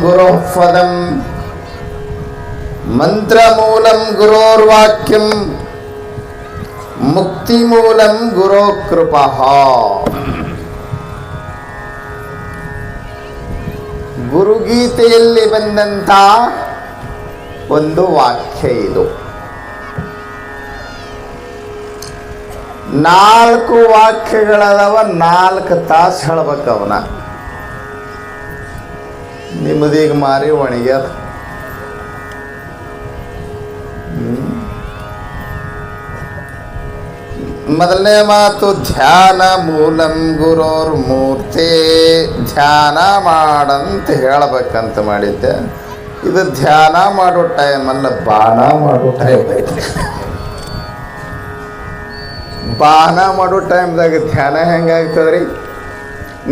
ಗುರೋಃ ಪದಂ ಮಂತ್ರಮೂಲಂ ಗುರೋರ್ವಾಕ್ಯಂ. ಮುಕ್ತಿಮೂಲಂ ಗುರೋ ಕೃಪಃ ಗುರುಗೀತೆಯಲ್ಲಿ ಬಂದಂಥ ಒಂದು ವಾಕ್ಯ ಇದು. ನಾಲ್ಕು ವಾಕ್ಯಗಳದವ ನಾಲ್ಕು ತಾಸು ಹೇಳ್ಬೇಕು ಅವನ. ನಿಮ್ಮದೀಗ ಮಾರಿ ಒಣಗ್ಯಾರ. ಮೊದಲನೇ ಮಾತು, ಧ್ಯಾನ ಮೂಲಂ ಗುರೋರ್ ಮೂರ್ತಿ, ಧ್ಯಾನ ಮಾಡಂತ ಹೇಳಬೇಕಂತ ಮಾಡಿದ್ದೆ. ಇದು ಧ್ಯಾನ ಮಾಡೋ ಟೈಮ್ ಅಲ್ಲ, ಬಾಣ ಮಾಡೋ ಟೈಮ್ ಬಾಣ ಮಾಡೋ ಟೈಮ್ದಾಗ ಧ್ಯಾನ ಹೆಂಗಾಗ್ತದ್ರಿ?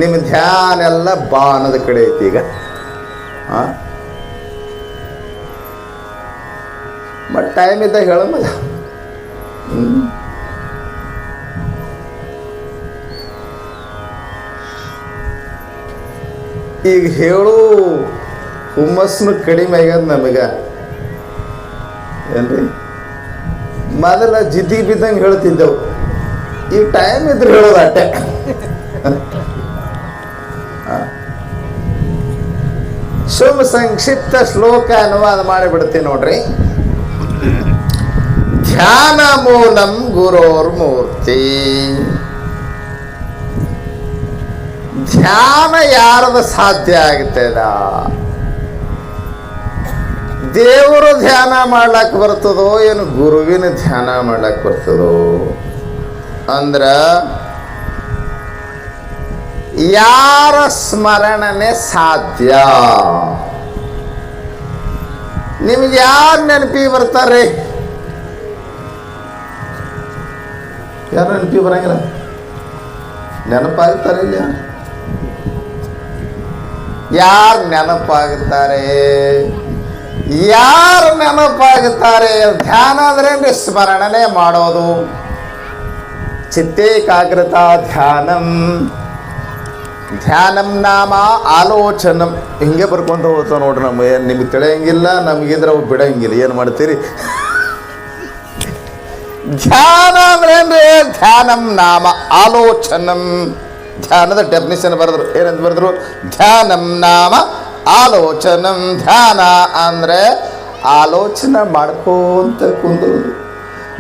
ನಿಮ್ಮ ಧ್ಯಾನ ಎಲ್ಲ ಬಾಣದ ಕಡೆ ಐತಿ ಈಗ. ಬಟ್ ಟೈಮ್ ಇದ್ದಾಗ ಹೇಳಮ್ಮ ಈಗ ಹೇಳು ಹುಮ್ಮಸ್ನು ಕಡಿಮೆ ಆಗ್ಯದ ನಮಗ. ಏನ್ರಿ? ಮೊದಲ ಜಿದ್ದಿ ಬಿದ್ದಂಗೆ ಹೇಳ್ತಿದ್ದೆವು. ಈಗ ಟೈಮ್ ಇದ್ರೆ ಹೇಳೋದು ಅಟ್ಟೆ. ಶುಭ ಸಂಕ್ಷಿಪ್ತ ಶ್ಲೋಕ ಅನುವಾದ ಮಾಡಿಬಿಡ್ತೀನಿ ನೋಡ್ರಿ. ಧ್ಯಾನ ಮೂಲಂ ಗುರೋರ್ ಮೂರ್ತಿ. ಧ್ಯಾನ ಯಾರದ ಸಾಧ್ಯ ಆಗ್ತದ ದೇವರು ಧ್ಯಾನ ಮಾಡ್ಲಕ್ ಬರ್ತದೋ ಏನು ಗುರುವಿನ ಧ್ಯಾನ ಮಾಡ್ಲಕ್ ಬರ್ತದೋ? ಅಂದ್ರ ಯಾರ ಸ್ಮರಣನೆ ಸಾಧ್ಯ? ನಿಮ್ಗೆ ಯಾರು ನೆನಪಿಗೆ ಬರ್ತಾರೆ? ಯಾರು ನೆನಪಿ ಬರಂಗಿಲ್ಲ? ನೆನಪಾಗ್ತಾರೆ ಇಲ್ಲ ಯಾರು ನೆನಪಾಗುತ್ತಾರೆ ಯಾರು ನೆನಪಾಗುತ್ತಾರೆ ಧ್ಯಾನ ಅಂದ್ರೆ ಸ್ಮರಣನೆ ಮಾಡೋದು. ಚಿತ್ತೇಕಾಗ್ರತಾ ಧ್ಯಾನಂ. ಧ್ಯಾನಂ ನಾಮ ಆಲೋಚನಂ. ಹಿಂಗೆ ಬರ್ಕೊಂಡು ಹೋಗ್ತಾವೆ ನೋಡ್ರಿ ಏನು ನಿಮ್ಗೆ ತಿಳಿಯಂಗಿಲ್ಲ, ನಮಗಿದ್ರೆ ಅವು ಬಿಡಂಗಿಲ್ಲ. ಏನು ಮಾಡ್ತೀರಿ? ಧ್ಯಾನ ಅಂದ್ರೆ ಏನ್ರಿ? ಧ್ಯಾನಂ ನಾಮ ಆಲೋಚನಂ. ಧ್ಯಾನದ ಡೆಫಿನಿಷನ್ ಬರೆದ್ರು. ಏನಂತ ಬರೆದ್ರು? ಧ್ಯಾನಂ ನಾಮ ಆಲೋಚನಂ. ಧ್ಯಾನ ಅಂದರೆ ಆಲೋಚನೆ ಮಾಡ್ಕೋಂತ ಕುಂದೋದು.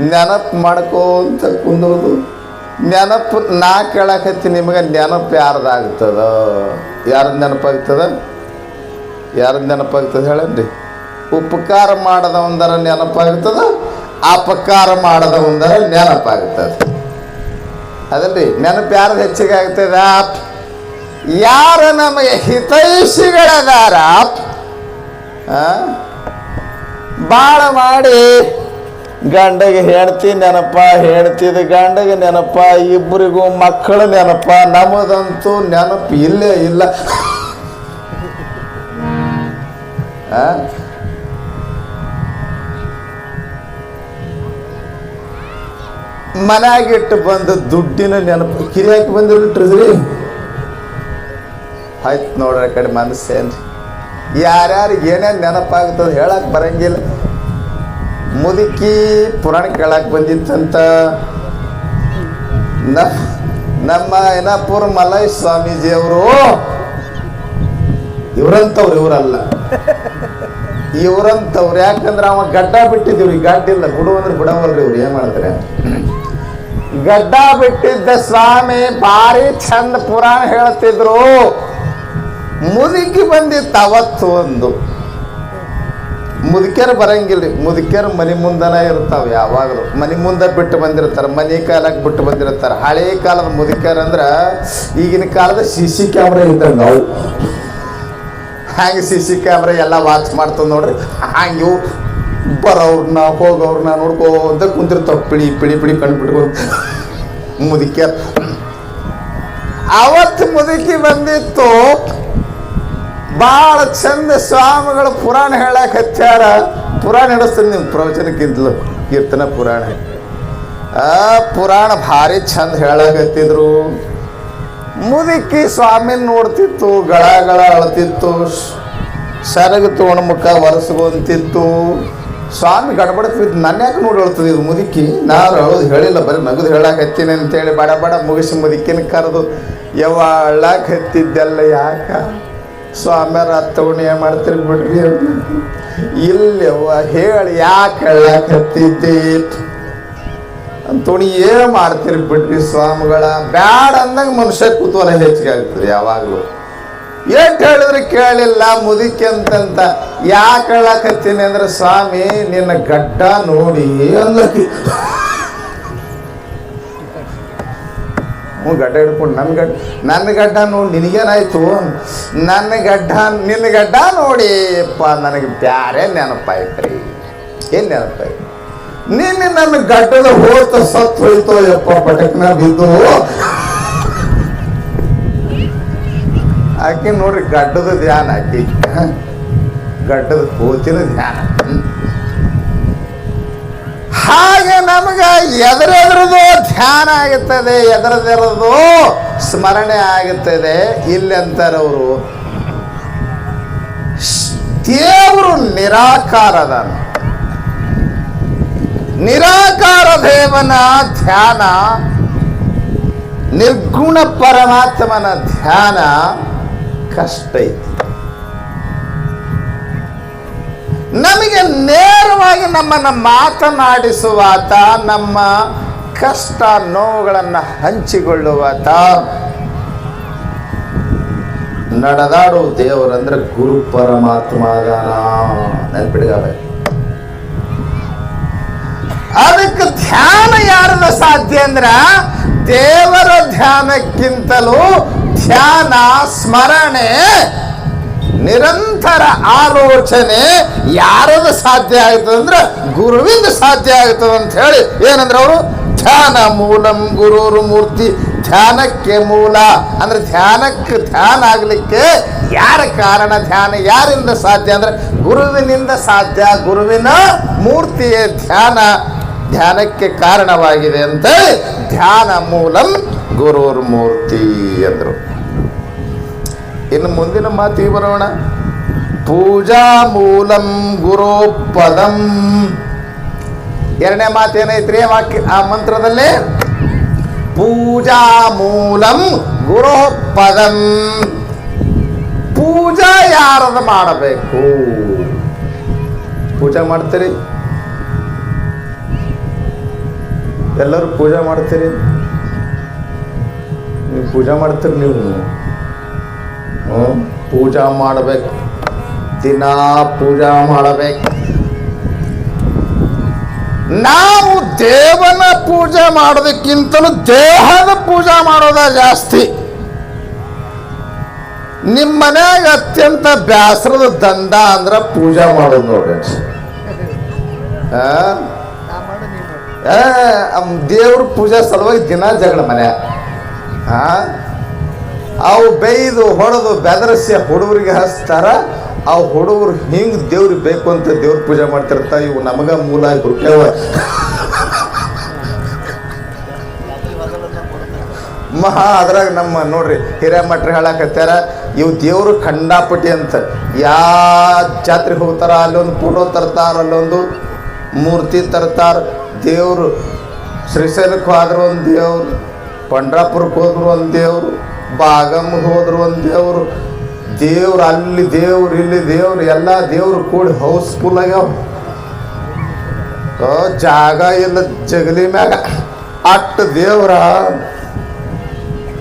ನೆನಪು ಮಾಡ್ಕೋಂತ ಕುಂದ್ರೋದು ನೆನಪು, ನಾ ಕೇಳಕತ್ತಿ ನಿಮಗೆ ನೆನಪು ಯಾರ್ದಾಗ್ತದ? ಯಾರದ್ದು ನೆನಪಾಗ್ತದ? ಯಾರದ್ದು ನೆನಪಾಗ್ತದ ಹೇಳನ್ರಿ. ಉಪಕಾರ ಮಾಡದ ಒಂದರ ನೆನಪಾಗ್ತದ, ಅಪಕಾರ ಮಾಡದ ಒಂದರ ನೆನಪಾಗ್ತದ. ಅದಲ್ರಿ, ನೆನಪು ಯಾರ್ದು ಹೆಚ್ಚಿಗೆ ಆಗ್ತದ? ಯಾರ ನಮಗೆ ಹಿತೈಷಿಗಳದಾರ? ಭಾಳ ಮಾಡಿ ಗಂಡಗೆ ಹೆಂಡ್ತಿ ನೆನಪ, ಹೆಂಡ್ತಿದ ಗಂಡಗೆ ನೆನಪ, ಇಬ್ಬರಿಗೂ ಮಕ್ಕಳು ನೆನಪ ನಮದಂತೂ ನೆನಪು ಇಲ್ಲೇ ಇಲ್ಲ? ಮನ್ಯಾಗಿಟ್ಟು ಬಂದ ದುಡ್ಡಿನ ನೆನಪು. ಕಿರಿಯಾಕಿ ಬಂದಿರು ಟ್ರೆಜರಿ ಆಯ್ತು ನೋಡ್ರಿ ಕಡೆ ಮನಸ್ಸೇನ್ರಿ. ಯಾರ್ಯಾರು ಏನೇನು ನೆನಪಾಗ್ತದೆ ಹೇಳಕ್ ಬರಂಗಿಲ್ಲ. ಮುದುಕಿ ಪುರಾಣ ಕೇಳಕ್ ಬಂದಿತ್ತಂತ. ನಮ್ಮ ನಮ್ಮ ಏನಾಪುರ ಮಲೈ ಸ್ವಾಮೀಜಿ ಅವರು ಇವ್ರಂತವ್ರು ಇವರಲ್ಲ. ಇವರಂತವ್ರು ಯಾಕಂದ್ರೆ ಅವ ಗಡ್ಡ ಬಿಟ್ಟಿದ್ದೀವ್ರಿ ಗಡ್ಡ ಇಲ್ಲ ಬಿಡು ಅಂದ್ರೆ ಬಿಡವಲ್ರಿ ಇವ್ರು, ಏನ್ ಮಾಡ್ತಾರೆ ಗಡ್ಡ ಬಿಟ್ಟಿದ್ದ ಸ್ವಾಮಿ ಭಾರಿ ಚಂದ ಪುರಾಣ ಹೇಳ್ತಿದ್ರು. ಮುದುಕಿ ಬಂದಿತ್ತು ಅವತ್ತು ಒಂದು. ಮುದುಕ್ಯರು ರೀ ಮುದುಕ್ಯರು ಮನೆ ಮುಂದನ ಇರ್ತಾವ ಯಾವಾಗಲೂ. ಮನೆ ಮುಂದೆ ಬಿಟ್ಟು ಬಂದಿರ್ತಾರೆ, ಮನೆ ಕಾಲಕ್ಕೆ ಬಿಟ್ಟು ಬಂದಿರ್ತಾರೆ. ಹಳೆ ಕಾಲದ ಮುದುಕ್ಯರು ಅಂದ್ರೆ ಈಗಿನ ಕಾಲದ ಸಿ ಸಿ ಕ್ಯಾಮ್ರಾ ಇದ್ದಂಗೆ ಅವು. ಹ್ಯಾಂಗೆ ಸಿ ಸಿ ಕ್ಯಾಮ್ರಾ ಎಲ್ಲ ವಾಚ್ ಮಾಡ್ತದ ನೋಡ್ರಿ. ಹಂಗೆ ಇವು ಬರೋರ್ನ ಹೋಗೋರ್ನ ನೋಡ್ಕೋತ ಕುಂತಿರ್ತಾವ. ಪಿಳಿ ಪಿಳಿ ಪಿಳಿ ಕಣ್ಣು ಬಿಟ್ಕೊಂಡು ಮುದುಕ್ಯರ್. ಅವತ್ತು ಮುದುಕಿ ಬಂದಿತ್ತು. ಭಾಳ ಚಂದ ಸ್ವಾಮಿಗಳು ಪುರಾಣ ಹೇಳಕ್ ಹಚ್ಚಾರ ಪುರಾಣ ಹಿಡಿಸ್ತೀನಿ ನಿಮ್ಮ ಪ್ರವಚನಕ್ಕಿಂತಲೂ. ಕೀರ್ತನ, ಪುರಾಣ. ಆ, ಪುರಾಣ ಭಾರಿ ಚಂದ ಹೇಳಕತ್ತಿದ್ರು. ಮುದುಕಿ ಸ್ವಾಮಿನ ನೋಡ್ತಿತ್ತು, ಗಳ ಗಳ ಅಳ್ತಿತ್ತು. ಸರಗ ತಗೊಂಡು ಮುಖ ಒರೆಸ್ಕೊಂತಿತ್ತು ಸ್ವಾಮಿ ಗಡಬಡ್ತಿತ್ತು ನನ್ನ ಯಾಕೆ ನೋಡಿ ಹೇಳ್ತದೆ ಇದು ಮುದುಕಿ? ನಾನು ಹೇಳೋದು ಹೇಳಿಲ್ಲ, ಬರೀ ನಗದು ಹೇಳಕ್ಕೆ ಹತ್ತೀನಿ ಅಂತೇಳಿ ಬಡ ಬಡ ಮುಗಿಸಿ ಮುದುಕಿನ ಕರೆದು, ಯವ್ವ ಅಳ್ಳಾಕ ಹತ್ತಿದ್ದೆಲ್ಲ ಯಾಕ? ಸ್ವಾಮ್ಯಾರ ತಗೊಂಡು ಏನು ಮಾಡ್ತೀರಿ ಬಿಡ್ರಿ. ಇಲ್ಲವ್ವ ಹೇಳಿ ಯಾಕೆ ಅಳ್ಳಾಕ್ ಹತ್ತಿದ್ದೆ ಅಂತೋಣಿ ಏನು ಮಾಡ್ತೀರಿ ಬಿಡ್ರಿ ಸ್ವಾಮಿಗಳ? ಬ್ಯಾಡ ಅಂದಂಗ ಮನುಷ್ಯ ಕುತೂಹಲ ಹೆಚ್ಚಿಗೆ ಆಗ್ತದೆ ಯಾವಾಗಲೂ. ಎಷ್ಟು ಹೇಳಿದ್ರೆ ಕೇಳಿಲ್ಲ, ಮುದುಕಿ ಅಂತಂತ. ಯಾಕೆ ಹೇಳಕತ್ತೀನಿ ಅಂದ್ರೆ ಸ್ವಾಮಿ, ನಿನ್ನ ಗಡ್ಡ ನೋಡಿ ಅಂದಕಿ ಹ್ಞೂ ಗಡ್ಡ ಹಿಡ್ಕೊಂಡು ನನ್ನ ಗಡ್ಡ ನನ್ನ ಗಡ್ಡ ನೋಡಿ ನಿನಗೇನಾಯ್ತು? ನನ್ನ ಗಡ್ಡ ನಿನ್ನ ಗಡ್ಡ ನೋಡಿ ಅಪ್ಪ ನನಗೆ ಬ್ಯಾರೆ ನೆನಪಾಯ್ತ್ರಿ. ಏನು ನೆನಪಾಯ್ತು? ನಿನ್ನೆ, ನನ್ನ ಗಡ್ಡದ ಹೋತ ಸತ್ತು ಹೋಯ್ತೋ ಯಪ್ಪ ಪಟಕ್ನ ಬಿದ್ದು. ಆಕೆ ನೋಡ್ರಿ ಗಡ್ಡದ ಧ್ಯಾನ ಆಕಿ. ಗಡ್ಡದ ಹೋತಿನ ಧ್ಯಾನ. ಹಾಗೆ ನಮಗೆ ಎದರೆದ್ರದು ಧ್ಯಾನ ಆಗುತ್ತದೆ ಎದುರದಿರೋದು ಸ್ಮರಣೆ ಆಗುತ್ತದೆ. ಇಲ್ಲಿ ಅಂತಾರವರು ದೇವರು ನಿರಾಕಾರದ ನಿರಾಕಾರ ದೇವನ ಧ್ಯಾನ, ನಿರ್ಗುಣ ಪರಮಾತ್ಮನ ಧ್ಯಾನ ಕಷ್ಟ ಐತಿ. ನಮಗೆ ನೇರವಾಗಿ ನಮ್ಮನ್ನು ಮಾತನಾಡಿಸುವಾತ, ನಮ್ಮ ಕಷ್ಟ ನೋವುಗಳನ್ನು ಹಂಚಿಕೊಳ್ಳುವಾತ. ನಡೆದಾಡು ದೇವರಂದ್ರೆ ಗುರು ಪರಮಾತ್ಮ ಅದಾನ ನೆನ್ಪಿಡ್ಗಬೇಕು ಅದಕ್ಕೆ ಧ್ಯಾನ ಯಾರದ ಸಾಧ್ಯ ಅಂದ್ರ ದೇವರ ಧ್ಯಾನಕ್ಕಿಂತಲೂ ಧ್ಯಾನ, ಸ್ಮರಣೆ ನಿರಂತರ ಆಲೋಚನೆ ಯಾರದ ಸಾಧ್ಯ ಆಗ್ತದಂದ್ರೆ ಗುರುವಿಂದ ಸಾಧ್ಯ ಆಗ್ತದೆ ಅಂತ ಹೇಳಿ. ಏನಂದ್ರೆ ಅವರು? ಧ್ಯಾನ ಮೂಲಂ ಗುರುರು ಮೂರ್ತಿ. ಧ್ಯಾನಕ್ಕೆ ಮೂಲ. ಅಂದ್ರೆ ಧ್ಯಾನಕ್ಕೆ ಧ್ಯಾನ ಆಗ್ಲಿಕ್ಕೆ ಯಾರ ಕಾರಣ ಧ್ಯಾನ? ಯಾರಿಂದ ಸಾಧ್ಯ? ಅಂದ್ರೆ ಗುರುವಿನಿಂದ ಸಾಧ್ಯ, ಗುರುವಿನ ಮೂರ್ತಿಯೇ ಧ್ಯಾನ. ಧ್ಯಾನಕ್ಕೆ ಕಾರಣವಾಗಿದೆ ಅಂತ ಧ್ಯಾನ ಮೂಲಂ ಗುರುರ್ ಮೂರ್ತಿ ಅಂದರು ಇನ್ನು ಮುಂದಿನ ಮಾತಿಗೆ ಬರೋಣ. ಪೂಜಾ ಮೂಲಂ ಗುರುಪದಂ. ಎರಡನೇ ಮಾತು ಏನೈತ್ರಿ ಆ ವಾಕ್ಯ, ಆ ಮಂತ್ರದಲ್ಲಿ? ಪೂಜಾ ಮೂಲಂ ಗುರುಪದಂ. ಪೂಜಾ ಯಾರದ ಮಾಡಬೇಕು? ಪೂಜೆ ಮಾಡ್ತೀರಿ? ಎಲ್ಲರೂ ಪೂಜೆ ಮಾಡ್ತೀರಿ? ನೀವು ಪೂಜೆ ಮಾಡ್ತೀರಿ ನೀವು? ಪೂಜಾ ಮಾಡಬೇಕು. ದಿನಾ ಪೂಜಾ ಮಾಡಬೇಕು. ನಾವು ದೇವನ ಪೂಜೆ ಮಾಡೋದಕ್ಕಿಂತಲೂ ದೇಹದ ಪೂಜೆ ಮಾಡೋದ ಜಾಸ್ತಿ. ನಿಮ್ಮ ಮನ್ಯಾಗ ಅತ್ಯಂತ ಬ್ಯಾಸರದ ದಂಡ ಅಂದ್ರೆ ಪೂಜೆ ಮಾಡೋದು ನೋಡ್ರಿ. ದೇವ್ರ ಪೂಜೆ ಸಲುವಾಗಿ ದಿನ ಜಗಳ ಮನೆ ಹಾ? ಅವು ಬೈದು ಹೊಡೆದು ಬೆದರಿಸಿ ಹುಡುಗರಿಗೆ ಹಚ್ತಾರ. ಆ ಹುಡುಗರು ಹಿಂಗೆ ದೇವ್ರಿಗೆ ಬೇಕು ಅಂತ ದೇವ್ರ ಪೂಜೆ ಮಾಡ್ತಿರ್ತ. ಇವು ನಮಗ ಮೂಲ ಹುರ್ಕ್ಯಾವ ಮಹಾ ಅದ್ರಾಗ ನಮ್ಮ ನೋಡ್ರಿ ಹಿರೇಮಠ್ರಿ ಹೇಳಕತ್ತಾರ ಇವು ದೇವರು ಖಂಡಾಪಟಿ ಅಂತ. ಯಾ ಜಾತ್ರೆಗೆ ಹೋಗ್ತಾರ, ಅಲ್ಲೊಂದು ಫೋಟೋ ತರ್ತಾರ, ಅಲ್ಲೊಂದು ಮೂರ್ತಿ ತರ್ತಾರ. ದೇವ್ರು ಶ್ರೀಶೈಲಕ್ಕೆ ಹೋದ್ರು ಒಂದು ದೇವ್ರು, ಪಂಡ್ರಾಪುರಕ್ಕೆ ಹೋದ್ರು ಒಂದು ದೇವ್ರು. ಬಾಗಮ್ಗೆ ಹೋದ್ರು ಒಂದು ದೇವ್ರು. ದೇವ್ರು ಅಲ್ಲಿ ದೇವ್ರು ಇಲ್ಲಿ ದೇವ್ರು ಎಲ್ಲ ದೇವ್ರು ಕೂಡಿ ಹೌಸ್ಫುಲ್ ಆಗ್ಯಾವ. ಜಾಗ ಇಲ್ಲ ಜಗಲಿ ಮ್ಯಾಗ. ಅಟ್ಟ ದೇವ್ರ,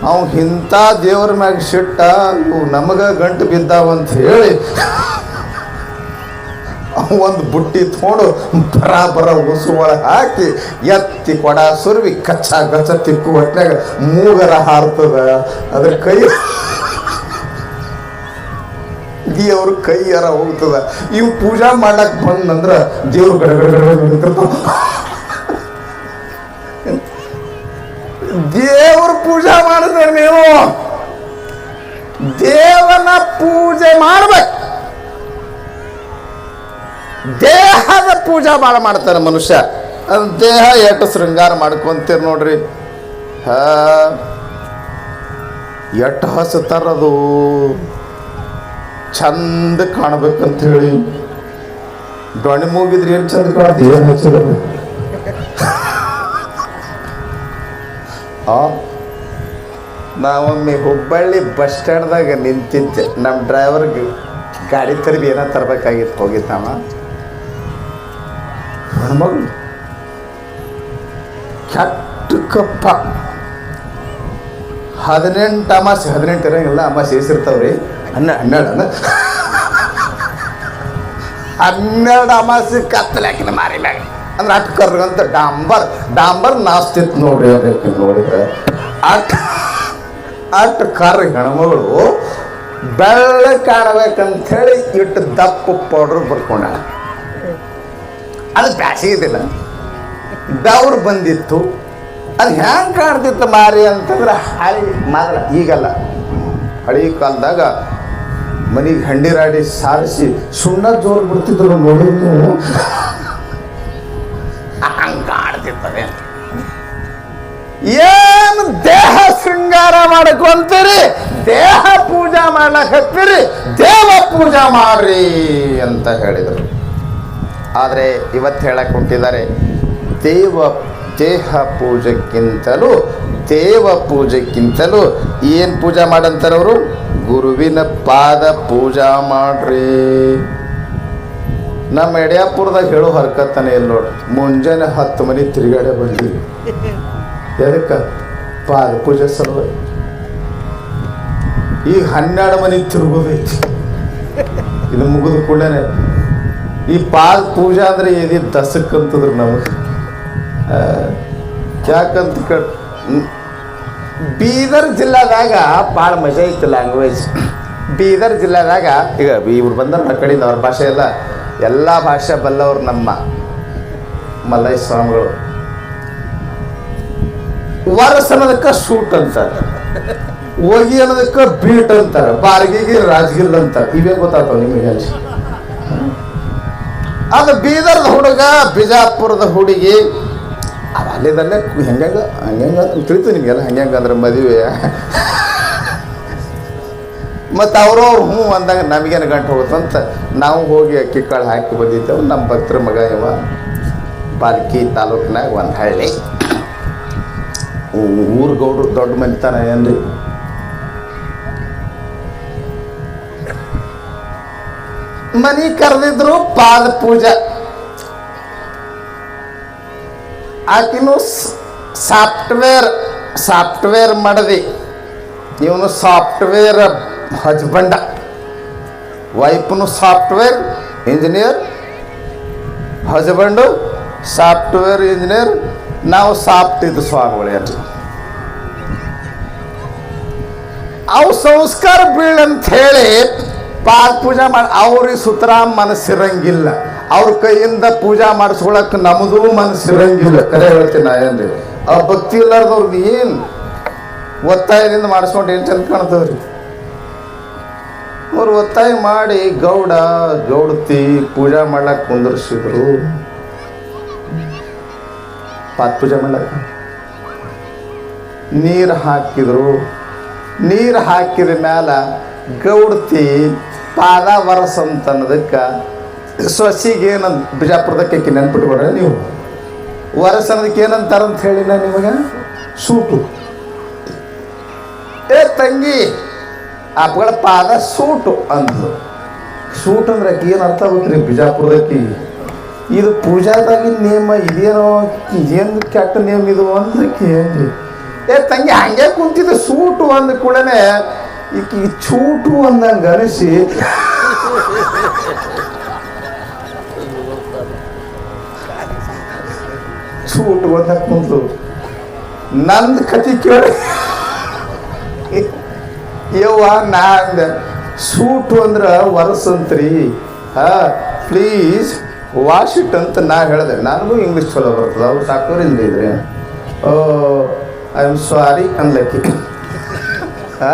ಅವ್ ಇಂಥ ದೇವ್ರ ಮ್ಯಾಗ ಸಿಟ್ಟ ಇವು ನಮಗ ಗಂಟು ಬಿದ್ದಾವಂತ ಹೇಳಿ. ಒಂದು ಬುಟ್ಟಿ ತೊಗೊಂಡು ಬರ ಬರ ಉಸು ಒಳಗೆ ಹಾಕಿ ಎತ್ತಿ ಕೊಡ, ಸುರ್ವಿ ಕಚ್ಚ ಗಚ್ಚ ತಿಕ್ಕು ಹೊಟ್ನ್ಯಾಗ ಮೂಗರ ಹಾರ್ತದ. ಅದ್ರ ಕೈ ಅವ್ರ ಕೈ ಯಾರ ಹೋಗ್ತದ. ಇವು ಪೂಜಾ ಮಾಡಕ್ ಬಂದಂದ್ರ ದೇವ್ರು ಗಡಗಡ ಗಡ ಗಡ ಗಡ ದೇವ್ರ ಪೂಜಾ ಮಾಡಿದ್ರೆ ನೀವು ದೇವನ ಪೂಜೆ ಮಾಡ್ಬೇಕು. ದೇಹದ ಪೂಜಾ ಭಾಳ ಮಾಡ್ತಾನೆ ಮನುಷ್ಯ. ಅದು ದೇಹ ಎಷ್ಟು ಶೃಂಗಾರ ಮಾಡ್ಕೊಂತೀರ್ ನೋಡ್ರಿ. ಹಾ ಎಷ್ಟು ತರದು ಚಂದ ಕಾಣ್ಬೇಕಂತ ಹೇಳಿ ದೊಣ್ಣೆ ಮೂಗಿದ್ರೆ ಏನು ಚಂದ ಕಾಣ್ತಿ ಏನು ನಾವೊಮ್ಮೆ ಹುಬ್ಬಳ್ಳಿ ಬಸ್ ಸ್ಟ್ಯಾಂಡ್ದಾಗ ನಿಂತಿದ್ದೆ. ನಮ್ಮ ಡ್ರೈವರ್ಗೆ ಗಾಡಿ ತರಬಿ ಏನೋ ತರಬೇಕಾಗಿತ್ತು ಹೋಗಿದ್ದ ನಾವ ಹೆಣ್ಮಗಳು? ಕೆಟ್ಟ ಕಪ್ಪ ಹದಿನೆಂಟು ಅಮಾಸೆ ಹದಿನೆಂಟು ಇರೋಂಗಿಲ್ಲ ಅಮಾಸೆ ಎಸಿರ್ತಾವ್ರಿ. ಹನ್ನೆ ಹನ್ನೆರಡು ಅನ್ನ ಹನ್ನೆರಡು ಅಮಾಸೆ ಕತ್ತಲಾಕಿನ ಮಾರಿ ಮ್ಯಾಗ. ಅಂದ್ರೆ ಅಟ್ ಕರ್ಗಂತ ಡಾಂಬರ್ ಡಾಂಬರ್ ನಾಸ್ತಿತ್ತು ನೋಡ್ರಿ ಅದಕ್ಕೆ ನೋಡಿದ್ರೆ. ಅಟ್ ಅಟ್ ಕರ್ ಹೆಣ್ಮಗಳು ಬೆಳ್ಳ ಕಾಣಬೇಕಂಥೇಳಿ ಇಟ್ಟು ದಪ್ಪ ಪೌಡ್ರ್ ಬರ್ಕೊಂಡ ಅದು ಬ್ಯಾಸಿಗೆ ಇದ್ದಿಲ್ಲ. ಬೆವ್ರು ಬಂದಿತ್ತು. ಅದು ಹೆಂಗೆ ಕಾಣ್ತಿತ್ತು ಮಾರಿ ಅಂತಂದ್ರೆ ಹಳಿ ಮಾರ ಈಗಲ್ಲ. ಹಳಿ ಕಾಲದಾಗ ಮನೆಗೆ ಹಂಡಿರಾಡಿ ಸಾರಿಸಿ ಸುಣ್ಣ ಜೋರು ಬಿಡ್ತಿದ್ರು ನೋಡಿ ನೀವು. ಹಂಗೆ ಕಾಣ್ತಿರ್ತದೆ ಏನು ದೇಹ ಶೃಂಗಾರ ಮಾಡ್ಕೊಂತೀರಿ? ದೇಹ ಪೂಜಾ ಹತ್ತೀರಿ? ದೇವ ಪೂಜಾ ಮಾಡ್ರಿ ಅಂತ ಹೇಳಿದರು. ಆದರೆ ಇವತ್ತು ಹೇಳಕ್ಕೆ ಹೊಂಟಿದ್ದಾರೆ, ದೇವ, ದೇಹ ಪೂಜೆಗಿಂತಲೂ ದೇವ ಪೂಜೆಗಿಂತಲೂ ಏನು ಪೂಜೆ ಮಾಡಂತಾರವರು? ಗುರುವಿನ ಪಾದ ಪೂಜಾ ಮಾಡ್ರಿ. ನಮ್ಮ ಯಡಿಯಾಪುರದಾಗ ಹೇಳೋ ಹರ್ಕತ್ತಾನೆ ಇಲ್ಲ ನೋಡಿ, ಮುಂಜಾನೆ ಹತ್ತು ಮನೆ ತಿರುಗಾಡೆ ಬಂದಿವಿ. ಎದಕ್ಕೆ? ಪಾದ ಪೂಜೆ ಸಲುವಾಗಿ. ಈಗ ಹನ್ನೆರಡು ಮನೆ ತಿರುಗೋದೈತಿ. ಇದು ಮುಗಿದ ಕೂಡಲೇ ಈ ಪಾದ ಪೂಜಾ ಅಂದ್ರೆ ಏನಿ ದಸಕ್ ಅಂತಂದ್ರು ನಮಗೆ. ಯಾಕಂತ ಕಟ್ ಬೀದರ್ ಜಿಲ್ಲಾದಾಗ ಭಾಳ ಮಜಾ ಇತ್ತು ಲ್ಯಾಂಗ್ವೇಜ್ ಬೀದರ್ ಜಿಲ್ಲಾದಾಗ, ಈಗ ಇವ್ರು ಬಂದ ಕಡೆಯಿಂದ ಅವ್ರ ಭಾಷೆ ಎಲ್ಲ ಎಲ್ಲ ಭಾಷೆ ಬಲ್ಲವ್ರು ನಮ್ಮ ಮಲ್ಲಯ್ಯ ಸ್ವಾಮಿಗಳು. ವರಸ್ ಅನ್ನೋದಕ್ಕೆ ಸೂಟ್ ಅಂತಾರೆ. ಹೋಗಿ ಅನ್ನೋದಕ್ಕೆ ಬೀಟ್ ಅಂತಾರೆ. ಬಾರ್ಗಿಗೆ ರಾಜಗಿಲ್ ಅಂತಾರೆ. ಇವೇ ಗೊತ್ತಾಗ್ತಾವ ನಿಮಗೆ? ಅದು ಬೀದರ್ದ ಹುಡುಗ, ಬಿಜಾಪುರದ ಹುಡುಗಿ. ಅದು ಅಲ್ಲಿದಲ್ಲೇ ಹೆಂಗಂಗ ಹಂಗಂಗ ತಿಳಿತು ನಿಮಗೆಲ್ಲ ಹಂಗಂಗ ಅಂದ್ರೆ ಮದುವೆ. ಮತ್ತು ಅವ್ರವ್ರು ಹ್ಞೂ ಅಂದಾಗ ನಮಗೇನು ಗಂಟು ಹೋಗುತ್ತಂತ ನಾವು ಹೋಗಿ ಅಕ್ಕಿ ಕಾಳು ಹಾಕಿ ಬಂದಿದ್ದೆವು. ನಮ್ಮ ಭಕ್ತರ ಮಗ ಇವ ಬಾಲ್ಕಿ ತಾಲೂಕಿನಾಗ ಒಂದು ಹಳ್ಳಿ. ಊರು ಗೌಡ್ರು ದೊಡ್ಡ ಮನಿತನ ಏನ್ರಿ? ಮನಿ ಕರೆದಿದ್ರು ಪಾದ ಪೂಜೆ. ಆಕಿನೂ ಸಾಫ್ಟ್ವೇರ್ ಸಾಫ್ಟ್ವೇರ್ ಮಾಡದಿ. ಇವನು software ಹಜ್ಬಂಡ ವೈಫ್ನು software engineer. Husband software engineer. ನಾವು ಸಾಫ್ಟ್ ಇದ್ದು ಸ್ವಾಮಿಗಳೇನ್ರಿ ಅವು ಸಂಸ್ಕಾರ ಬೀಳಂತ ಹೇಳಿ ಪಾದ ಪೂಜೆ ಮಾಡಿ ಅವ್ರಿಗೆ ಸುತರಾಮ್ ಮನಸ್ಸಿರಂಗಿಲ್ಲ. ಅವ್ರ ಕೈಯಿಂದ ಪೂಜಾ ಮಾಡಿಸ್ಕೊಳಕ್ ನಮ್ಮದು ಮನಸ್ಸಿರಂಗಿಲ್ಲ. ಕರೆ ಹೇಳ್ತೀನಿ ನಾ ಏನ್ರಿ? ಆ ಭಕ್ತಿ ಇಲ್ಲಾರ್ದವ್ರಿಗೆ ಏನು ಒತ್ತಾಯದಿಂದ ಮಾಡಿಸ್ಕೊಂಡು ಏನು ಚಂದ ಕಾಣ್ತದ್ರಿ? ಅವ್ರು ಒತ್ತಾಯ ಮಾಡಿ ಗೌಡ, ಗೌಡತಿ ಪೂಜಾ ಮಾಡ್ಲಕ್ ಕುಂದರ್ಸಿದ್ರು. ಪಾದ ಪೂಜೆ ಮಾಡ್ಲಕ್ಕ ನೀರು ಹಾಕಿದ್ರು. ನೀರು ಹಾಕಿದ ಮ್ಯಾಲ ಗೌಡತಿ ಪಾದ ವರಸ ಅಂತ ಅನ್ನೋದಕ್ಕೆ ಸೊಸಿಗೆ ಏನಂತ ಬಿಜಾಪುರದಕ್ಕೆ ನೆನ್ಪಿಟ್ಕೊಡ್ರೆ ನೀವು. ವರಸ ಅನ್ನೋದಕ್ಕೆ ಏನಂತಾರಂತ ಹೇಳಿ ನಾ ನಿಮಗೆ? ಸೂಟು. ಏ ತಂಗಿ ಅಪ್ಪಗಳ ಪಾದ ಸೂಟು ಅಂದ್ಲು. ಸೂಟ್ ಅಂದ್ರೆ ಏನು ಅರ್ಥ ಆಗುತ್ತೆ ಬಿಜಾಪುರದಕ್ಕೆ? ಇದು ಪೂಜಾದಾಗಿನ ನಿಯಮ ಇದೇನೋ ಇದೇನು ಕೆಟ್ಟ ನಿಯಮ ಇದು ಅಂದ್ರಕ್ಕೆ ಏ ತಂಗಿ ಹಂಗೆ ಕುಂತಿದ್ದೆ ಸೂಟು ಅಂದ ಕೂಡಲೇ ಈಕಿ ಚೂಟು ಅಂದಂಗೆ ಅನಿಸಿ. ಚೂಟು ಅಂತ ಕುಂತು. ನಂದು ಕತಿ ಕೇಳಿ. ಯವ್ವ, ನಾ ಅಂದೆ, ಸೂಟು ಅಂದ್ರೆ ವರಸಂತ್ರಿ ಹಾ ಪ್ಲೀಸ್ ವಾಶ್ ಇಟ್ ಅಂತ ನಾ ಹೇಳಿದೆ. ನನಗೂ ಇಂಗ್ಲೀಷ್ ಚಲೋ ಬರ್ತದೆ, ಅವ್ರು ಸಾಕೋರಿಂದ ಇದ್ರೆ. Oh I am sorry unlucky ಹಾ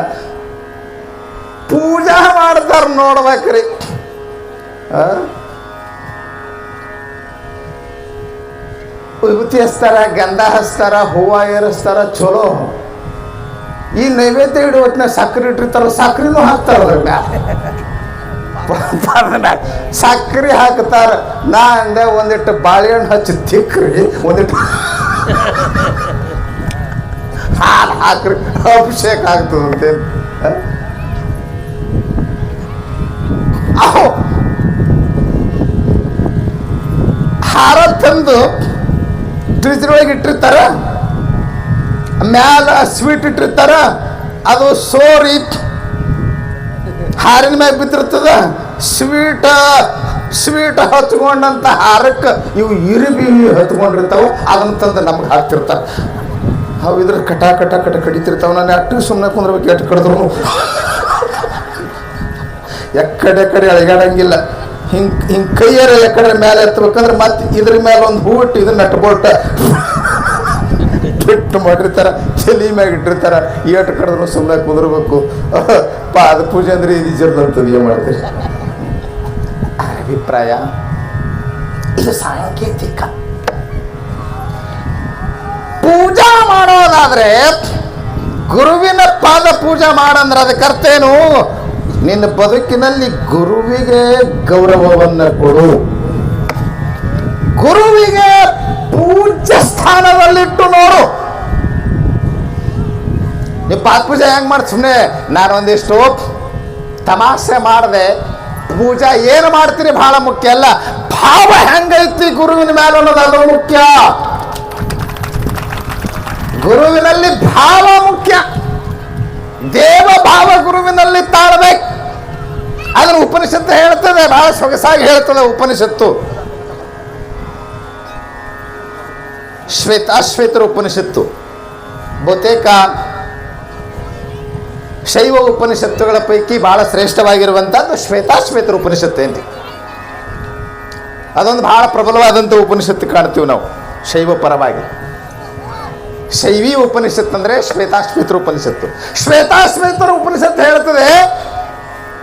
ಪೂಜಾ ಮಾಡ್ತಾರ ನೋಡ್ಬೇಕ್ರಿ. ವಿಭೂತಿ ಹಚ್ತಾರ ಗಂಧ ಹಚ್ತಾರ ಹೂವ ಏರಿಸ್ತಾರ ಚಲೋ. ಈ ನೈವೇದ್ಯ ಇಡೋ ಹೊತ್ತಿನಾಗ ಸಕ್ಕರೆ ಇಟ್ಟಿರ್ತಾರ ಸಕ್ಕರೆನೂ ಹಾಕ್ತಾರ ಸಕ್ಕರೆ ಹಾಕ್ತಾರ. ನಾ ಅಂದೆ ಒಂದಿಟ್ಟು ಬಾಳೆಹಣ್ಣು ಹಚ್ಚಿ ತಿಕ್ಕ್ರಿ ಒಂದಿಟ್ಟು ಹಾಲು ಹಾಕ್ರಿ, ಅಭಿಷೇಕ ಆಗ್ತದಂತೆ. ಹಾರ ತಂದು ಫ್ರಿಜ್ ಒಳಗೆ ಇಟ್ಟಿರ್ತಾರ? ಮ್ಯಾಲ ಸ್ವೀಟ್ ಇಟ್ಟಿರ್ತಾರ? ಅದು ಸೋರಿ. ಹಾರಿನ ಮ್ಯಾಗ ಬಿದ್ದಿರ್ತದ? ಸ್ವೀಟ್ ಸ್ವೀಟ್ ಹಚ್ಕೊಂಡಂತ ಹಾರಕ್ಕೆ ಇವು ಇರುಬಿ ಹತ್ಕೊಂಡಿರ್ತಾವ, ಅದನ್ನ ತಂದು ನಮ್ಗೆ ಹಾಕ್ತಿರ್ತಾರ. ಅವು ಇದ್ರ ಕಟ ಕಟ ಕಟ ಕಡಿತಿರ್ತಾವ, ನಾನು ಅಟ್ಟು ಸುಮ್ಮನೆ ಕುಂದ್ರಬೇಕು ಎಟ್ಟು ಕಡಿದ್ರು ಎಕ್ಕಡೆ ಕಡೆ ಅಳಗಾಡಂಗಿಲ್ಲ. ಹಿಂಗ್, ಹಿಂಗೆ ಕೈಯಾರ ಎಕ್ಕಡೆ ಮೇಲೆ ಎತ್ತಬೇಕಂದ್ರೆ ಮತ್ತೆ ಇದ್ರ ಮೇಲೆ ಒಂದು ಹೂ ಇಟ್ಟು ಇದನ್ನ ನಟ್ಬೋಲ್ಟ ಬಿಟ್ಟು ಮಾಡಿರ್ತಾರ ಚಲಿ ಮ್ಯಾಗ ಇಟ್ಟಿರ್ತಾರ, ಏಟು ಕಡಿದ್ರು ಸುಮ್ಮನೆ ಕುಂದಿರ್ಬೇಕು. ಪಾದ ಪೂಜೆ ಅಂದ್ರೆ ಇದು ಏನ್ ಮಾಡ್ತೀರಿ. ಅಭಿಪ್ರಾಯ? ಇದು ಸಾಂಕೇತಿಕ. ಪೂಜಾ ಮಾಡೋದಾದ್ರೆ ಗುರುವಿನ ಪಾದ ಪೂಜೆ ಮಾಡಂದ್ರೆ ಅದಕ್ಕೆ ಅರ್ಥ ಏನು? ನಿನ್ನ ಬದುಕಿನಲ್ಲಿ ಗುರುವಿಗೆ ಗೌರವವನ್ನು ಕೊಡು. ಗುರುವಿಗೆ ಪೂಜ್ಯ ಸ್ಥಾನದಲ್ಲಿಟ್ಟು ನೋಡು. ನೀವು ಪಾದ ಪೂಜೆ ಹೆಂಗ್ ಮಾಡಿ ಸುಮ್ಮನೆ ನಾನು ಒಂದಿಷ್ಟು ತಮಾಷೆ ಮಾಡಿದೆ. ಪೂಜಾ ಏನು ಮಾಡ್ತೀರಿ ಬಹಳ ಮುಖ್ಯ ಅಲ್ಲ, ಭಾವ ಹೆಂಗೈತಿ ಗುರುವಿನ ಮೇಲೆ ಅನ್ನೋದು ಮುಖ್ಯ. ಗುರುವಿನಲ್ಲಿ ಭಾವ ಮುಖ್ಯ. ದೇವ ಭಾವ ಗುರುವಿನಲ್ಲಿ ತಾಳ್ಬೇಕು. ಅದನ್ನು ಉಪನಿಷತ್ತು ಹೇಳ್ತದೆ, ಬಹಳ ಸೊಗಸಾಗಿ ಹೇಳ್ತದೆ ಉಪನಿಷತ್ತು. ಶ್ವೇತಾಶ್ವೇತರ ಉಪನಿಷತ್ತು. ಬಹುತೇಕ ಶೈವ ಉಪನಿಷತ್ತುಗಳ ಪೈಕಿ ಬಹಳ ಶ್ರೇಷ್ಠವಾಗಿರುವಂಥದ್ದು ಶ್ವೇತಾಶ್ವೇತರ ಉಪನಿಷತ್ತು ಅಂತ. ಅದೊಂದು ಬಹಳ ಪ್ರಬಲವಾದಂಥ ಉಪನಿಷತ್ತು ಕಾಣ್ತೀವಿ ನಾವು, ಶೈವ ಪರವಾಗಿ. ಶೈವಿ ಉಪನಿಷತ್ತು ಅಂದರೆ ಶ್ವೇತಾಶ್ವೇತರ ಉಪನಿಷತ್ತು. ಶ್ವೇತಾಶ್ವೇತರ ಉಪನಿಷತ್ತು ಹೇಳ್ತದೆ,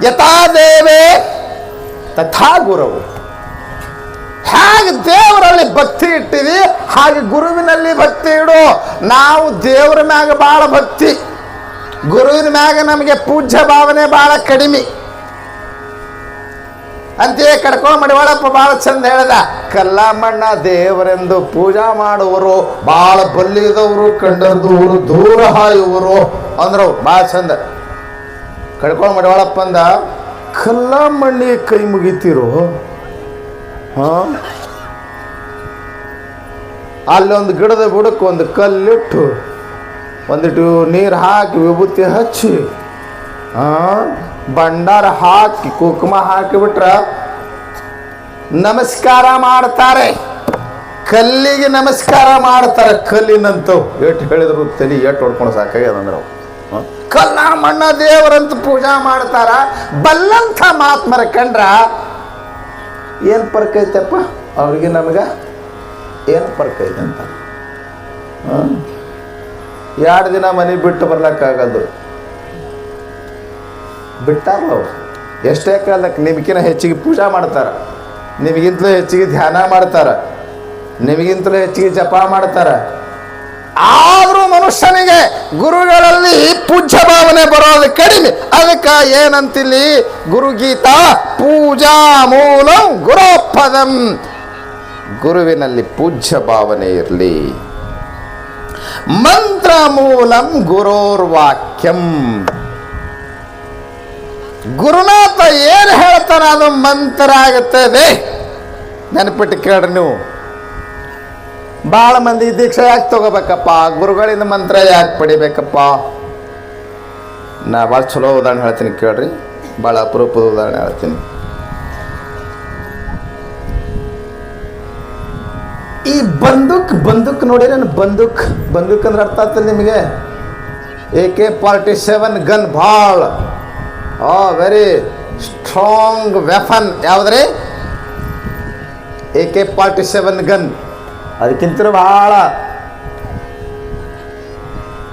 ಯಥಾ ದೇವೇ ತಥಾ ಗುರುವು. ಹೇಗೆ ದೇವರಲ್ಲಿ ಭಕ್ತಿ ಇಟ್ಟಿದಿ, ಹಾಗೆ ಗುರುವಿನಲ್ಲಿ ಭಕ್ತಿ ಇಡು. ನಾವು ದೇವರ ಮ್ಯಾಗ ಭಾಳ ಭಕ್ತಿ. ಗುರುವಿನ ಮ್ಯಾಗ ನಮಗೆ ಪೂಜ್ಯ ಭಾವನೆ ಭಾಳ ಕಡಿಮೆ. ಅಂತೆಯೇ ಕಡ್ಕೊಂಡು ಮಡಿವಾಳಪ್ಪ ಭಾಳ ಚಂದ ಹೇಳ್ದ. ಕಲ್ಲ ಮಣ್ಣ ದೇವರೆಂದು ಪೂಜಾ ಮಾಡುವರು ಭಾಳ ಬಲ್ಲಿದವರು ಕಂಡದವರು ದೂರ ಹಾಯುವರು ಅಂದ್ರು. ಭಾಳ ಚಂದ. ಕಡ್ಕೊಂಡು ಮಡಿವಾಳಪ್ಪ ಅಂದ, ಕಲ್ಲ ಮಣ್ಣಿಗೆ ಕೈ ಮುಗಿತಿರು? ಹಾ? ಅಲ್ಲೊಂದು ಗಿಡದ ಬುಡಕ್ಕೆ ಒಂದು ಕಲ್ಲಿಟ್ಟು, ಒಂದಿಟ್ಟು ನೀರು ಹಾಕಿ ವಿಭೂತಿ ಹಚ್ಚಿ ಆ ಭಂಡಾರ ಹಾಕಿ ಕುಂಕುಮ ಹಾಕಿಬಿಟ್ರ ನಮಸ್ಕಾರ ಮಾಡ್ತಾರೆ. ಕಲ್ಲಿಗೆ ನಮಸ್ಕಾರ ಮಾಡ್ತಾರೆ. ಕಲ್ಲಿನಂತವು ಎಷ್ಟು ಹೇಳಿದ್ರು ತಲೆ ಎಷ್ಟು ಹೊಡ್ಕೊಂಡು ಸಾಕಾಗ್ಯದ ಅಂದ್ರೆ ಅವು. ಕಲ್ಲ ಮಣ್ಣ ದೇವರಂತ ಪೂಜಾ ಮಾಡ್ತಾರ. ಬಲ್ಲಂಥ ಮಾತ್ಮರ ಕಂಡ್ರ ಏನು ಪರ್ಕೈತಪ್ಪ ಅವ್ರಿಗೆ ನಮಗೆ ಏನು ಪರ್ಕ ಐತೆ ಅಂತ? ಎರಡು ದಿನ ಮನೆ ಬಿಟ್ಟು ಬರ್ಲಿಕ್ಕಾಗದು ಬಿಟ್ಟಾರಲ್ಲ ಅವ್ರು. ಎಷ್ಟೇ ಕಾಲಕ್ಕೆ ನಿಮಗಿನ ಹೆಚ್ಚಿಗೆ ಪೂಜಾ ಮಾಡ್ತಾರೆ, ನಿಮಗಿಂತಲೂ ಹೆಚ್ಚಿಗೆ ಧ್ಯಾನ ಮಾಡ್ತಾರೆ, ನಿಮಗಿಂತಲೂ ಹೆಚ್ಚಿಗೆ ಜಪ ಮಾಡ್ತಾರೆ. ಆದರೂ ಮನುಷ್ಯನಿಗೆ ಗುರುಗಳಲ್ಲಿ ಪೂಜ್ಯ ಭಾವನೆ ಬರೋದು ಕಡಿಮೆ. ಅದಕ್ಕೆ ಏನಂತಿಲ್ಲಿ? ಗುರುಗೀತಾ ಪೂಜಾ ಮೂಲಂ ಗುರೋಪದಂ. ಗುರುವಿನಲ್ಲಿ ಪೂಜ್ಯ ಭಾವನೆ ಇರಲಿ. ಮಂತ್ರ ಮೂಲಂ ಗುರೋರ್ವಾಕ್ಯಂ. ಗುರುನಾಥ ಏನು ಹೇಳ್ತಾನ ಅದು ಮಂತ್ರ ಆಗುತ್ತದೆ ನೆನಪಿಟ್ಟು ಕೇಳ್ರಿ ನೀವು. ಭಾಳ ಮಂದಿ ದೀಕ್ಷೆ ಯಾಕೆ ತಗೋಬೇಕಪ್ಪ? ಗುರುಗಳಿಂದ ಮಂತ್ರ ಯಾಕೆ ಪಡಿಬೇಕಪ್ಪ? ನಾ ಭಾಳ ಚಲೋ ಉದಾಹರಣೆ ಹೇಳ್ತೀನಿ ಕೇಳ್ರಿ. ಭಾಳ ಅಪರೂಪದ ಉದಾಹರಣೆ ಹೇಳ್ತೀನಿ. ಈ ಬಂದೂಕ್ ಬಂದೂಕ್ ನೋಡಿ ನಾನು ಬಂದೂಕ್? ಬಂದೂಕ್ ಅಂದ್ರೆ ಅರ್ಥ ಆಗ್ತದೆ ನಿಮಗೆ? A K forty seven gun ಭಾಳ. ಆ ವೆರಿ ಸ್ಟ್ರಾಂಗ್ ವೆಫನ್ ಯಾವುದ್ರಿ? A K forty seven gun ಅದಕ್ಕಿಂತ ಭಾಳ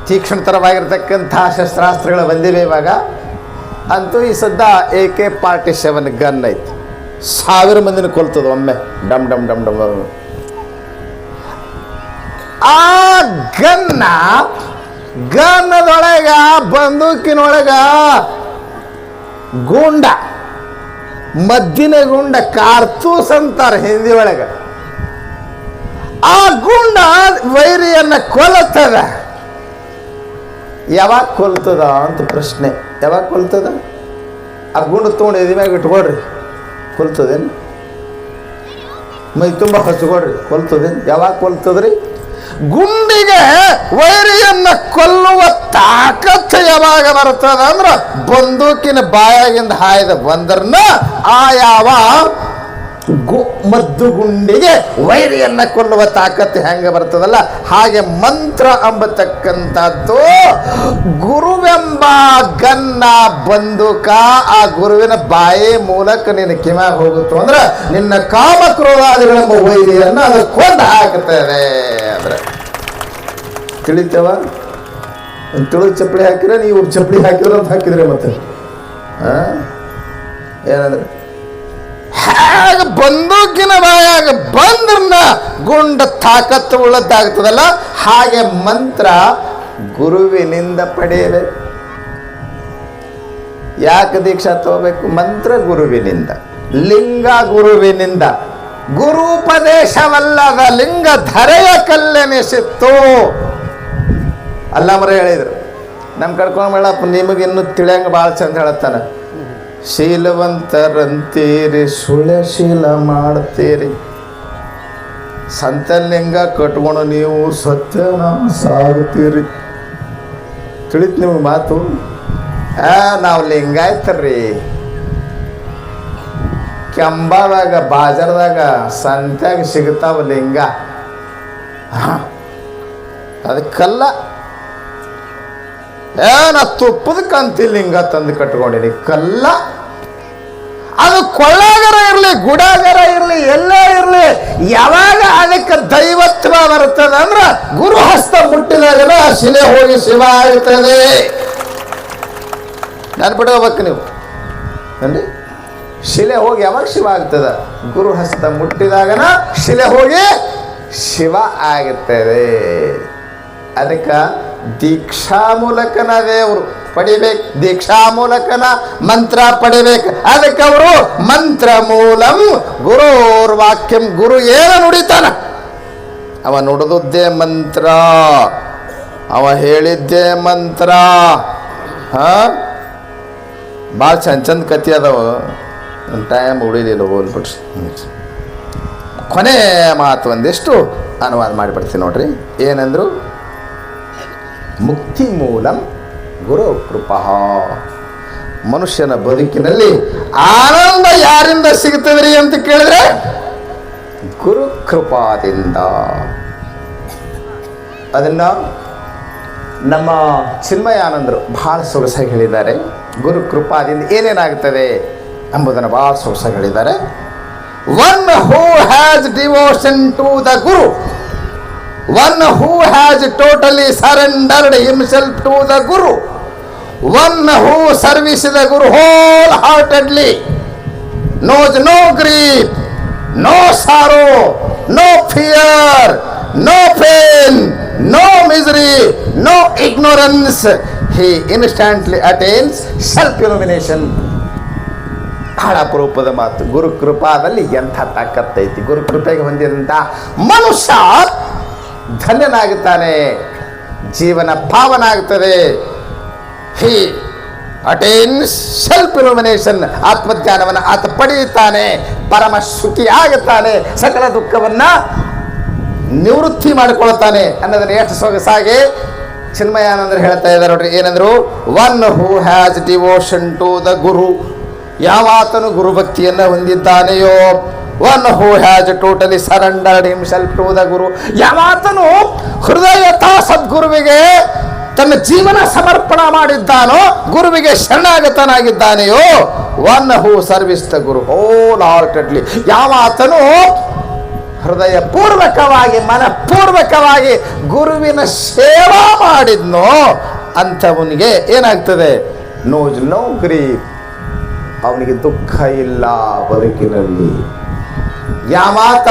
ತೀಕ್ಷ್ಣತರವಾಗಿರ್ತಕ್ಕಂಥ ಶಸ್ತ್ರಾಸ್ತ್ರಗಳು ಬಂದಿವೆ ಇವಾಗ. ಅಂತೂ ಈ ಸದ್ದ A K forty seven gun ಐತಿ. ಸಾವಿರ ಮಂದಿನ ಕೊಲ್ತದ ಒಮ್ಮೆ. ಡಮ್ ಡಮ್ ಡಮ್ ಡಮ್. ಆ ಗನ್ನ ಗನ್ನದೊಳಗ ಬಂದೂಕಿನೊಳಗ ಗುಂಡ, ಮದ್ದಿನ ಗುಂಡ, ಕಾರ್ತೂಸ್ ಅಂತಾರೆ ಹಿಂದಿ ಒಳಗ. ಆ ಗುಂಡ ವೈರಿಯನ್ನ ಕೊಲ್ಲತ್ತದ? ಯಾವಾಗ ಕೊಲ್ತದ ಅಂತ ಪ್ರಶ್ನೆ. ಯಾವಾಗ ಕೊಲ್ತದ ಆ ಗುಂಡ ತೊಗೊಂಡು ಎದಿ ಮ್ಯಾಗ ಇಟ್ಕೊಳ್ರಿ. ಕೊಲ್ತದೇನು ಮೈ ತುಂಬ ಹಚ್ಕೊಳ್ರಿ ಕೊಲ್ತದೇನು ಯಾವಾಗ ಕೊಲ್ತದ್ರಿ ಗುಂಡಿಗೆ ವೈರಿಯನ್ನ ಕೊಲ್ಲುವ ತಾಕತ್ತು ಯಾವಾಗ ಬರ್ತದ ಅಂದ್ರ ಬಂದೂಕಿನ ಬಾಯಾಗಿಂದ ಹಾಯ್ದ ಬಂದ್ರನ್ನ ಆ ಯಾವ ಗು ಮದ್ದು ಗುಂಡಿಗೆ ವೈರಿಯನ್ನ ಕೊಲ್ಲುವ ತಾಕತ್ತು ಹೆಂಗೆ ಬರ್ತದಲ್ಲ? ಹಾಗೆ ಮಂತ್ರ ಅಂಬತಕ್ಕಂಥದ್ದು, ಗುರುವೆಂಬ ಗನ್ನ ಬಂದೂಕ ಆ ಗುರುವಿನ ಬಾಯಿ ಮೂಲಕ ನಿನ್ನ ಕಿಮ್ಯಾಗ ಹೋಗುತ್ತೋ ಅಂದ್ರೆ ನಿನ್ನ ಕಾಮಕ್ರೋಧಾದಿಗಳೆಂಬ ವೈರಿಯನ್ನ ಅದು ಕೊಂದು ಹಾಕುತ್ತದೆ ಅಂದ್ರೆ. ತಿಳಿತೇವ? ತುಳು ಚಪ್ಪಲಿ ಹಾಕಿದ್ರೆ, ನೀವು ಚಪ್ಪಲಿ ಹಾಕಿದ್ರೆ ಅಂತ ಹಾಕಿದ್ರೆ ಮತ್ತೆ. ಆ? ಏನಂದ್ರೆ? ಹೇಗ ಬಂದೂಕಿನ ಬಾಯಾಗ ಬಂದ್ರನ್ನ ಗುಂಡ ತಾಕತ್ತು ಉಳ್ಳದ್ದಾಗ್ತದಲ್ಲ, ಹಾಗೆ ಮಂತ್ರ ಗುರುವಿನಿಂದ ಪಡೆಯಬೇಕು ಯಾಕೆ ದೀಕ್ಷಾ ತಗೋಬೇಕು? ಮಂತ್ರ ಗುರುವಿನಿಂದ, ಲಿಂಗ ಗುರುವಿನಿಂದ. ಗುರುಪದೇಶವಲ್ಲದ ಲಿಂಗ ಧರೆಯ ಕಲ್ಲೆನಿಸಿತ್ತು ಅಲ್ಲಮರ ಹೇಳಿದ್ರು. ನಮ್ಮ ಕಡ್ಕೊಂಡು ನಿಮಗಿನ್ನೂ ತಿಳಿಯಂಗ ಭಾಳ ಚಂದ ಹೇಳತ್ತಾನ ಶೀಲವಂತರಂತೀರಿ ಸುಳ್ಯಶೀಲ ಮಾಡ್ತೀರಿ. ಸಂತಲಿಂಗ ಕಟ್ಕೊಂಡು ನೀವು ಸತ್ಯನ ಸಾಗುತ್ತೀರಿ ತಿಳಿತು ನಿಮ್ಗೆ ಮಾತು? ಆ, ನಾವು ಲಿಂಗಾಯ್ತರ್ರಿ ಕೆಂಬಾದಾಗ, ಬಾಜಾರದಾಗ ಸಂತ್ಯಾಗ ಸಿಗ್ತಾವ ಲಿಂಗ. ಅದಕ್ಕಲ್ಲ. ಏನ ತುಪ್ಪದ ಕಂತಿ ಲಿಂಗ ತಂದು ಕಟ್ಕೊಂಡಿನಿ. ಕಲ್ಲ. ಅದು ಕೊಳ್ಳಾಗರ ಇರಲಿ, ಗುಡಾಗರ ಇರಲಿ, ಎಲ್ಲೇ ಇರಲಿ, ಯಾವಾಗ ಅದಕ್ಕೆ ದೈವತ್ವ ಬರ್ತದೆ ಅಂದ್ರೆ ಗುರು ಹಸ್ತ ಆ ಶಿಲೆ ಹೋಗಿ ಶಿವ ಆಗುತ್ತದೆ ನಾನು ಬಿಡಬೇಕು ನೀವು? ಅಂದ್ರೆ ಶಿಲೆ ಹೋಗಿ ಯಾವಾಗ ಶಿವ ಆಗ್ತದೆ? ಗುರು ಹಸ್ತ ಮುಟ್ಟಿದಾಗನ ಶಿಲೆ ಹೋಗಿ ಶಿವ ಆಗುತ್ತದೆ ಅದಕ್ಕೆ ದೀಕ್ಷಾ ಮೂಲಕನ ದೇವರು. ಪಡಿಬೇಕು. ದೀಕ್ಷಾ ಮೂಲಕನ ಮಂತ್ರ ಪಡಿಬೇಕು. ಅದಕ್ಕೆ ಅವರು ಮಂತ್ರ ಮೂಲಂ ಗುರೋರ್ ವಾಕ್ಯಂ ಗುರು ಏನ ನುಡಿತಾನ? ಅವ ನುಡಿದದ್ದೇ ಮಂತ್ರ. ಅವ ಹೇಳಿದ್ದೇ ಮಂತ್ರ. ಹಾ? ಭಾಳ ಚಂದ ಚಂದ ಕತಿ ಅದಾವ. ಟೈಮ್ ಉಳಿಲಿಲ್ಲ, ಹೋಗ್ಬಿಟ್ರಿ. ಕೊನೆ ಮಾತು ಒಂದಿಷ್ಟು ಅನುವಾದ ಮಾಡಿಬಿಡ್ತೀನಿ ನೋಡ್ರಿ. ಏನಂದ್ರು? ಮುಕ್ತಿ ಮೂಲಂ ಗುರು ಕೃಪಾ. ಮನುಷ್ಯನ ಬದುಕಿನಲ್ಲಿ ಆನಂದ ಯಾರಿಂದ ಸಿಗ್ತದ್ರಿ ಅಂತ ಕೇಳಿದ್ರೆ, ಗುರು ಕೃಪಾದಿಂದ. ಅದನ್ನ ನಮ್ಮ ಚಿನ್ಮಯಾನಂದರು ಬಹಳ ಸೊಗಸಾಗಿ ಹೇಳಿದ್ದಾರೆ. ಗುರು ಕೃಪಾದಿಂದ ಏನೇನಾಗುತ್ತದೆ ಎಂಬುದನ್ನು ಬಹಳ ಸೊಗಸಾಗಿ ಹೇಳಿದ್ದಾರೆ. One who has devotion to the guru one who has totally surrendered himself to the guru one who service the guru wholeheartedly knows no grief no sorrow no fear no pain no misery no ignorance he instantly attains self illumination ಬಹಳ ಅಪರೂಪದ ಮಾತು. ಗುರು ಕೃಪಾದಲ್ಲಿ ಎಂಥ ತಕ್ಕತ್ತೈತಿ ಗುರು ಕೃಪೆಗೆ ಹೊಂದಿದಂಥ ಮನುಷ್ಯ ಧನ್ಯನಾಗುತ್ತಾನೆ. ಜೀವನ ಪಾವನ ಆಗ್ತದೆ ಹಿ ಅಟೇನ್ಸ್ self ಇಲುಮಿನೇಷನ್ ಆತ್ಮಜ್ಞಾನವನ್ನು ಆತ ಪಡೆಯುತ್ತಾನೆ ಪರಮ ಶುಚಿಯಾಗುತ್ತಾನೆ ಸಕಲ ದುಃಖವನ್ನ ನಿವೃತ್ತಿ ಮಾಡಿಕೊಳ್ಳುತ್ತಾನೆ ಅನ್ನೋದನ್ನು ಎಷ್ಟು ಸೊಗಸಾಗಿ ಚಿನ್ಮಯಾನಂದರು ಹೇಳ್ತಾ ಇದ್ದಾರೆ ನೋಡ್ರಿ, ಏನಂದ್ರು one who has devotion to the guru ಯಾವಾತನು ಗುರುಭಕ್ತಿಯನ್ನು ಹೊಂದಿದ್ದಾನೆಯೋ one who has totally surrendered himself to the guru ಯಾವಾತನು ಹೃದಯತಾ ಸದ್ಗುರುವಿಗೆ ತನ್ನ ಜೀವನ ಸಮರ್ಪಣ ಮಾಡಿದ್ದಾನೋ, ಗುರುವಿಗೆ ಶರಣಾಗತನಾಗಿದ್ದಾನೆಯೋ one who service the guru wholeheartedly ಯಾವಾತನು ಹೃದಯ ಪೂರ್ವಕವಾಗಿ ಮನಃಪೂರ್ವಕವಾಗಿ ಗುರುವಿನ ಸೇವಾ ಮಾಡಿದ್ನೋ, ಅಂಥವನಿಗೆ ಏನಾಗ್ತದೆ? ನೋಜ್ ನೋ ಅವನಿಗೆ ದುಃಖ ಇಲ್ಲ ಬದುಕಿನಲ್ಲಿ. ಯಾವಾತ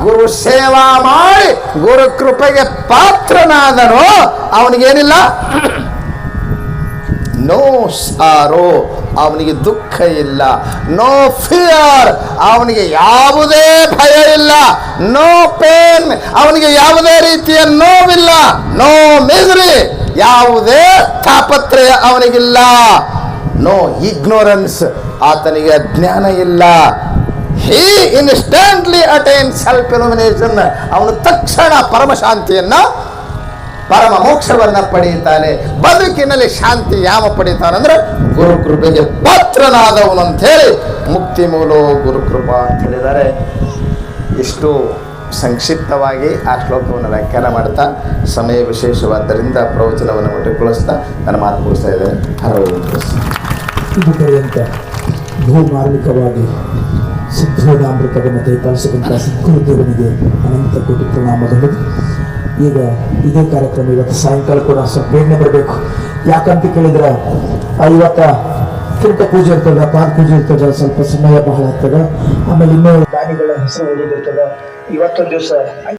ಗುರು ಸೇವಾ ಮಾಡಿ ಗುರು ಕೃಪೆಗೆ ಪಾತ್ರನಾದನೋ ಅವನಿಗೇನಿಲ್ಲ? ನೋ ಸಾರೋ ಅವನಿಗೆ ದುಃಖ ಇಲ್ಲ. ನೋ ಫಿಯರ್ ಅವನಿಗೆ ಯಾವುದೇ ಭಯ ಇಲ್ಲ. ನೋ ಪೇನ್ ಅವನಿಗೆ ಯಾವುದೇ ರೀತಿಯ ನೋವಿಲ್ಲ. ನೋ ಮಿಸ್ರಿ ಯಾವುದೇ ತಾಪತ್ರಯ ಅವನಿಗಿಲ್ಲ. ನೋ ಇಗ್ನೋರೆನ್ಸ್ ಆತನಿಗೆ ಜ್ಞಾನ ಇಲ್ಲ. He instantly attain self illumination ಅವನು ತಕ್ಷಣ ಪರಮಶಾಂತಿಯನ್ನು ಪರಮ ಮೋಕ್ಷವನ್ನ ಪಡೆಯುತ್ತಾನೆ. ಬದುಕಿನಲ್ಲಿ ಶಾಂತಿ ಯಾವ ಪಡೀತಾನಂದ್ರೆ ಗುರುಕೃಪೆಗೆ ಪಾತ್ರನಾದವನು ಹೇಳಿ ಮುಕ್ತಿ ಮೂಲೋ ಗುರುಕೃಪ ಅಂತ ಹೇಳಿದ್ದಾರೆ. ಇಷ್ಟು ಸಂಕ್ಷಿಪ್ತವಾಗಿ ಆ ಶ್ಲೋಕವನ್ನು ವ್ಯಾಖ್ಯಾನ ಮಾಡ್ತಾ, ಸಮಯ ವಿಶೇಷವಾದ್ದರಿಂದ ಪ್ರವಚನವನ್ನು ಮೊಟ್ಟೆಗೊಳಿಸ್ತಾ ನನ್ನ ಮಾತು ಮುಗಿಸ್ತಾ ಇದ್ದೇನೆ. ಹರೋ ಇದು ಸಿದ್ಧೋದಾಮೃತವನ್ನು ದಯಪಾಲಿಸಿದಂಥ ಸದ್ಗುರುದೇವನಿಗೆ ಅನಂತ ಕೋಟಿ ಪ್ರಣಾಮಗಳು. ಈಗ ಇದೇ ಕಾರ್ಯಕ್ರಮ ಇವತ್ತು ಸಾಯಂಕಾಲ ಕೂಡ ಸ್ವಲ್ಪ ಬೇಗನೆ ಬರಬೇಕು. ಯಾಕಂತ ಕೇಳಿದ್ರೆ ಇವತ್ತ ಕಿರಟ ಪೂಜೆ ಇರ್ತದ, ಪಾದ ಪೂಜೆ ಇರ್ತದ, ಸ್ವಲ್ಪ ಸಮಯ ಬಹಳ ಆಗ್ತದೆ. ಆಮೇಲೆ ಇನ್ನೂ ದಾನಿಗಳ ಹೆಸರು ಓದೋದಿರ್ತದ ಇವತ್ತೊಂದು ದಿವಸ